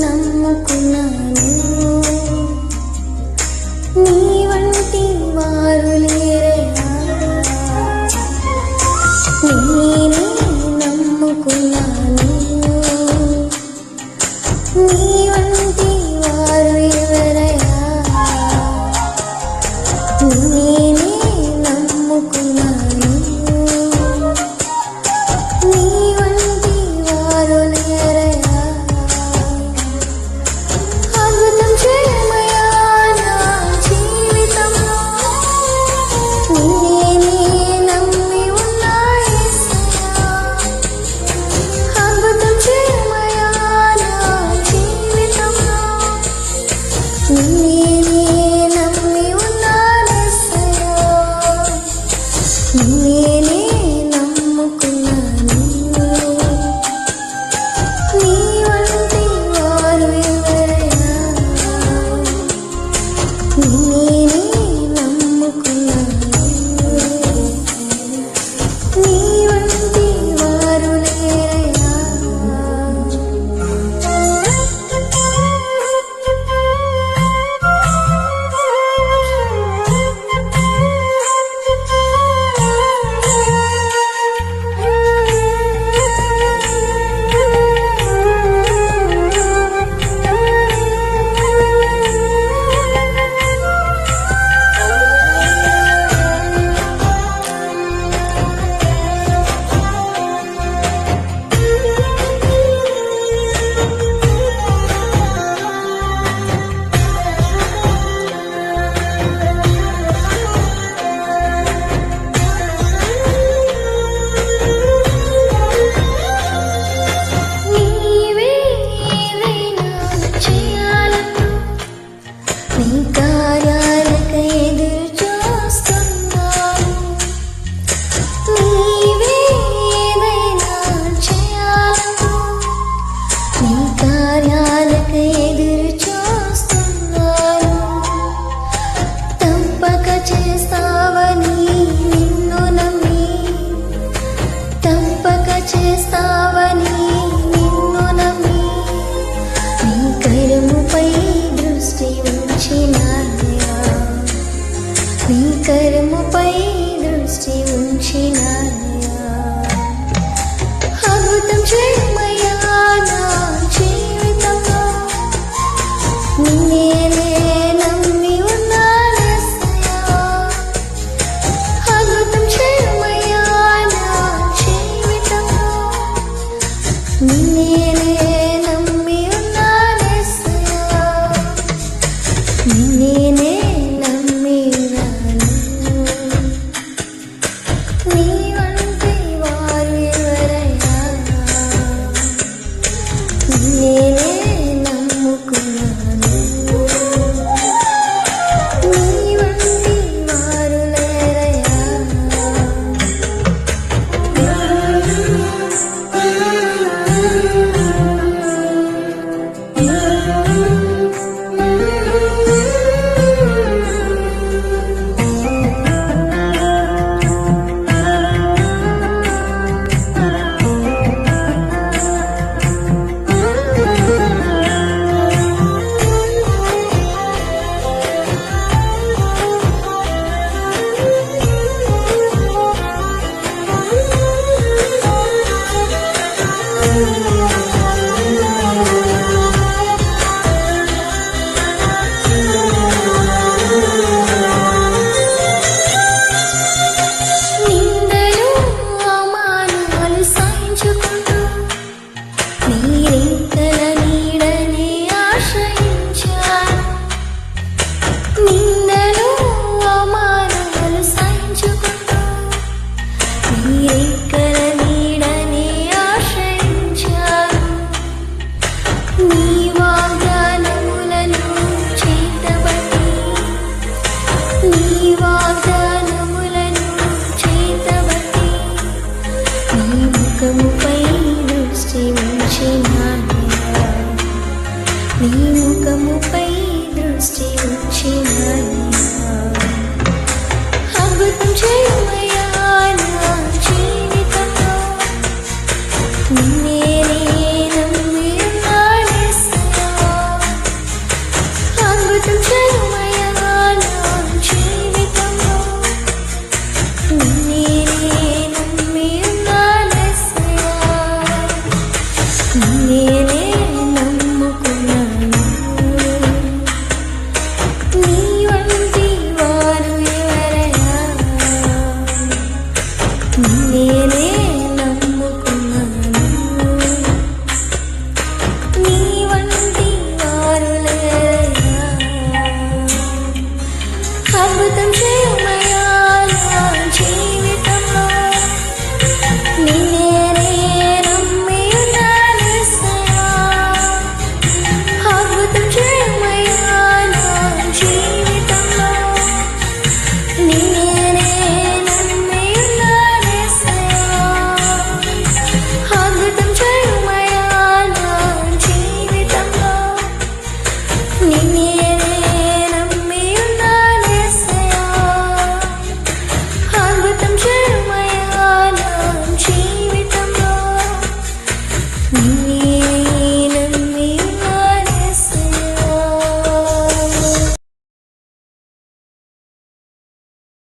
నమ్ముకున్నాను. నీ వంటి వారులే నిన్నే నిన్నే లోకముపై దృష్టి ఉంచినాయి అద్భుతం చేయమయ్యా నా జీవితంలో. నిన్నే నమ్మి నాడేస్తా అద్భుతం చేయమయ్యా నా జీవితంలో. నిన్నే నమ్మి